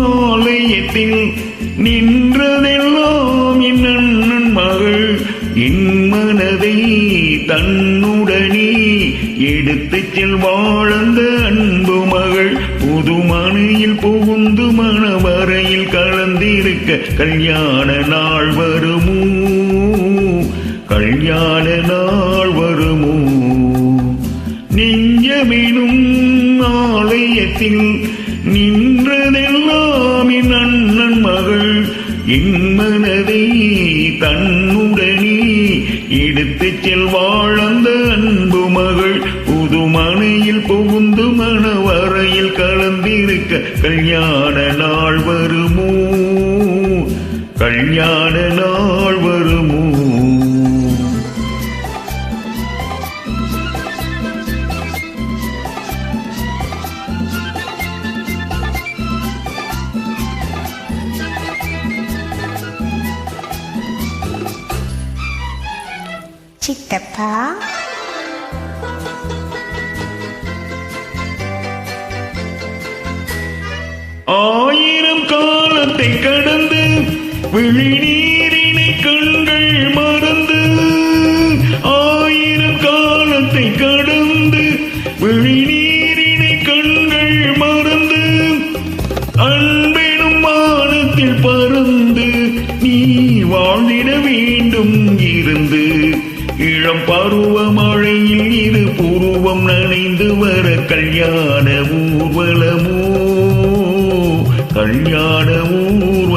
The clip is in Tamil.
ஆலயத்தில் நின்றதெல்லாம் என் அண்ணன் மகள். என் மனதை தன்னுடனே எடுத்து செல்வாழ்ந்த அன்பு மகள். புதுமனையில் புகுந்து மணவரையில் கலந்திருக்க கல்யாண நாள் வருமோ? கல்யாண நாள் வருமோ? நெஞ்சமெனும் ஆலயத்தில் நின்றதெல்லாம் என் அண்ணன் மகள். என் மனதை தன்னுடனே எடுத்துச் செல்வாள் அந்த அன்பு மகள். புதுமனையில் புகுந்து மணவரையில் கலந்திருக்க கல்யாண நாள் வருமோ? கல்யாண நாள் சித்தப்பா. ஆயிரம் காலத்தை கடந்து விழிநீரினை கண்கள் மறந்து ஆயிரம் காலத்தை கடந்து விழிநீரினை கண்கள் மறந்து அன்பெனும் வானத்தில் பறந்து நீ வாழ்ந்திட வேண்டும் இருந்து. இளம் பருவ மழையில் இது பூர்வம் நனைந்து வர கல்யாண ஊர்வலமோ? கல்யாண ஊர்